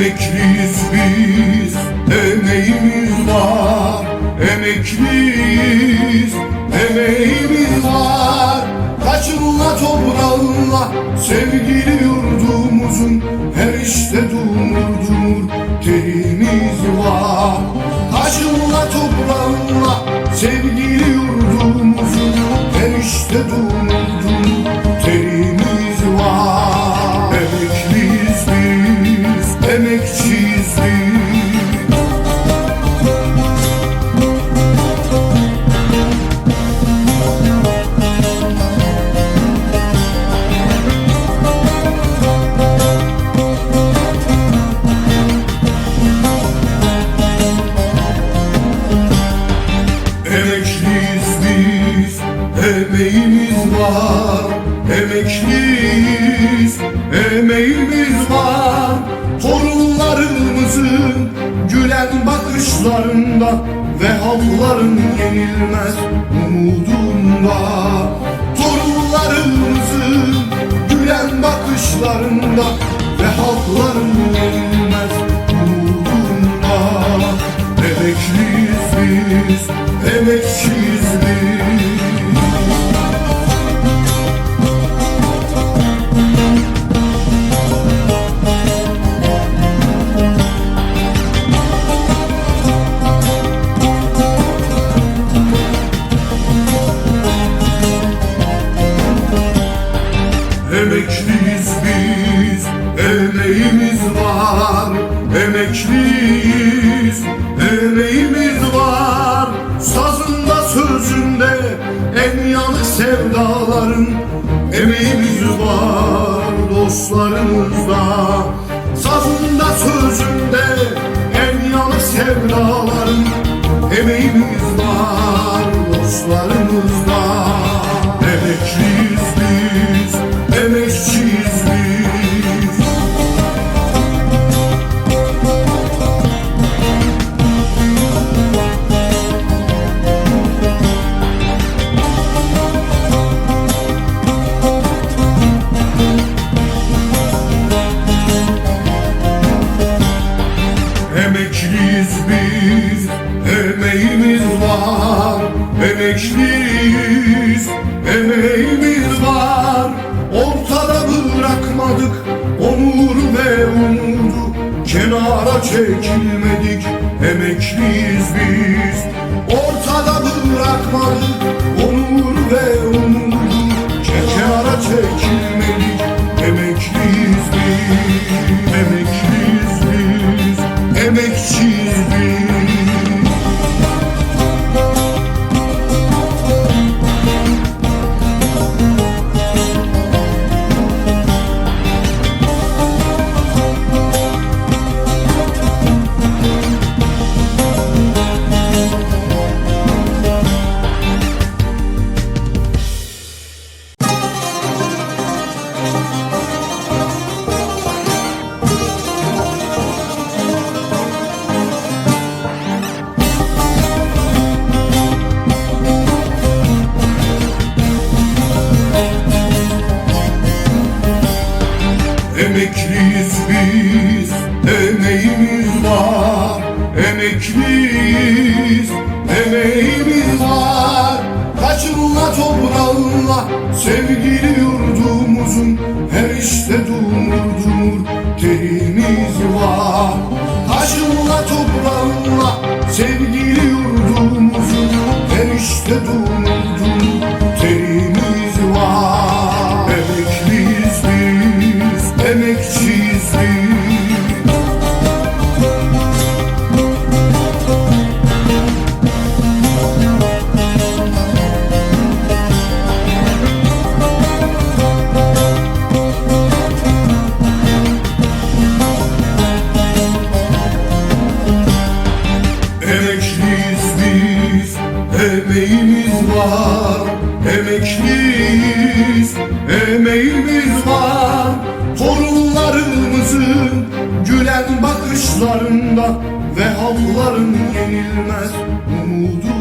Emekliyiz biz, emeğimiz var Emekliyiz, emeğimiz var. Kaçınla toprağınla sevgili yurdumuzun Her işte dumur dumur terimiz var. Kaçınla toprağınla sevgili yurdumuzun Her işte dumur emeğimiz var Emekliyiz, emeğimiz var. Torunlarımızın gülen bakışlarında Ve halkların yenilmez umudunda. Torunlarımızın gülen bakışlarında Ve halkların yenilmez umudunda. Emekliyiz biz, emekçiyiz biz Emekliyiz biz, emeğimiz var Emekliyiz, emeğimiz var. Sazında sözünde en yanık sevdaların Emeğimiz var dostlarımızda. Sazında sözünde en yanık sevdaların Emeğimiz var Emekliyiz biz, emeğimiz var. Emekliyiz, emeğimiz var. Ortada bırakmadık onur ve umudu. Kenara çekilmedik, emekliyiz biz. Ortada bırakmadık Emekliyiz biz, emeğimiz var Emekliyiz, emeğimiz var. Kaçınla toprağınla sevgili yurdumuzun Her işte dumur dumur terimiz var. Kaçınla toprağınla sevgili emeğimiz var Emekliyiz, emeğimiz var. Torunlarımızın gülen bakışlarında Ve halkların yenilmez umudunda